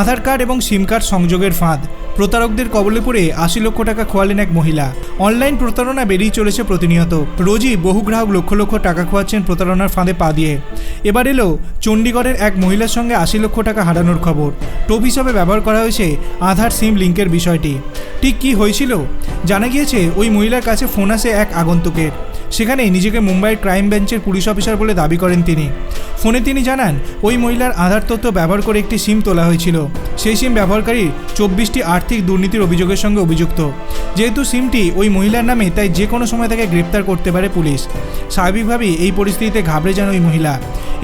আধার card এবং সিম card সংযোগের ফাঁদ। প্রতারকদের কবলে পড়ে আশি লক্ষ টাকা খোয়ালেন এক মহিলা। অনলাইন প্রতারণা বেরিয়ে চলেছে প্রতিনিয়ত। রোজই বহু গ্রাহক লক্ষ লক্ষ টাকা খোয়াচ্ছেন প্রতারণার ফাঁদে পা দিয়ে। এবার এলো চণ্ডীগড়ের এক মহিলার সঙ্গে আশি লক্ষ টাকা হারানোর খবর। টোপ হিসাবে ব্যবহার করা হয়েছে আধার সিম লিঙ্কের বিষয়টি। ঠিক কী হয়েছিল? জানা গিয়েছে, ওই মহিলার কাছে ফোন আসে এক আগন্তুকের। সেখানে নিজেকে মুম্বাইয়ের ক্রাইম ব্রাঞ্চের পুলিশ অফিসার বলে দাবি করেন তিনি। ফোনে তিনি জানান, ওই মহিলার আধার তথ্য ব্যবহার করে একটি সিম তোলা হয়েছিল। সেই সিম ব্যবহারকারী চব্বিশটি আর্থিক দুর্নীতির অভিযোগের সঙ্গে অভিযুক্ত। যেহেতু সিমটি ওই মহিলার নামে, তাই যে কোনো সময় তাকে গ্রেপ্তার করতে পারে পুলিশ। স্বাভাবিকভাবেই এই পরিস্থিতিতে ঘাবড়ে যান ওই মহিলা।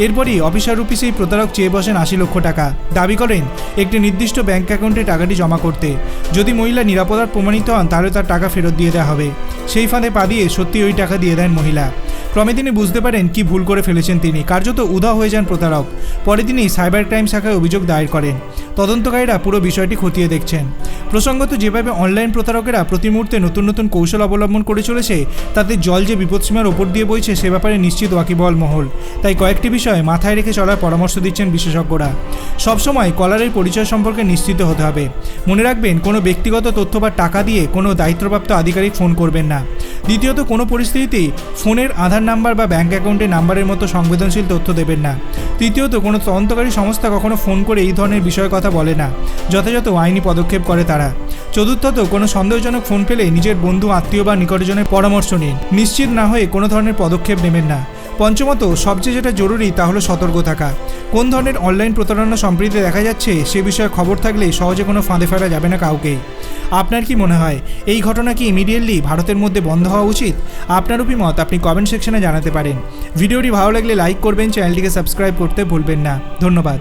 এরপরই অফিসার রূপে সেই প্রতারক চেয়ে বসেন আশি লক্ষ টাকা। দাবি করেন, একটি নির্দিষ্ট ব্যাংক অ্যাকাউন্টে টাকাটি জমা করতে। যদি মহিলা নিরাপদার প্রমাণিত হন, তাহলে তার টাকা ফেরত দিয়ে দেওয়া হবে। সেই ফাঁদে পা দিয়ে সত্যি ওই টাকা দিয়ে দেন মহিলা। ক্রমে তিনি বুঝতে পারেন কি ভুল করে ফেলেছেন তিনি। কার্যত উধাও হয়ে যান প্রতারক। পরে তিনি সাইবার ক্রাইম শাখায় অভিযোগ দায়ের করেন। তদন্তকারীরা পুরো বিষয়টি খতিয়ে দেখছেন। প্রসঙ্গত, যেভাবে অনলাইন প্রতারকেরা প্রতি মুহূর্তে নতুন নতুন কৌশল অবলম্বন করে চলেছে, তাতে জল যে বিপদসীমার ওপর দিয়ে বইছে, সে ব্যাপারে নিশ্চিত ওয়াকিবহল মহল। তাই কয়েকটি বিষয় মাথায় রেখে চলার পরামর্শ দিচ্ছেন বিশেষজ্ঞরা। সবসময় কলারের পরিচয় সম্পর্কে নিশ্চিত হতে হবে। মনে রাখবেন, কোনো ব্যক্তিগত তথ্য বা টাকা দিয়ে কোনো দায়িত্বপ্রাপ্ত আধিকারিক ফোন করবেন না। দ্বিতীয়ত, কোনো পরিস্থিতিতেই ফোনের আধার নাম্বার বা ব্যাঙ্ক অ্যাকাউন্টের নাম্বারের মতো সংবেদনশীল তথ্য দেবেন না। তৃতীয়ত, কোনো তদন্তকারী সংস্থা কখনো ফোন করে এই ধরনের বিষয়ের কথা বলে না। যথাযথ আইনি পদক্ষেপ করে তারা। চতুর্থত, কোনো সন্দেহজনক ফোন পেলে নিজের বন্ধু, আত্মীয় বা নিকটজনের পরামর্শ নিন। নিশ্চিত না হয়ে কোনো ধরনের পদক্ষেপ নেবেন না। পঞ্চমত, সবচেয়ে যেটা জরুরি তা হলো সতর্ক থাকা। কোন ধরনের অনলাইন প্রতারণা সম্প্রীতি দেখা যাচ্ছে, সে বিষয়ে খবর থাকলে সহজে কোনো ফাঁদে ফেলা যাবে না কাউকেই আপনার কি মনে হয়, এই ঘটনা কি ইমিডিয়েটলি ভারতের মধ্যে বন্ধ হওয়া উচিত? আপনার অভিমত আপনি কমেন্ট সেকশনে জানাতে পারেন। ভিডিওটি ভালো লাগলে লাইক করবেন চ্যানেলটিকে সাবস্ক্রাইব করতে ভুলবেন না। ধন্যবাদ।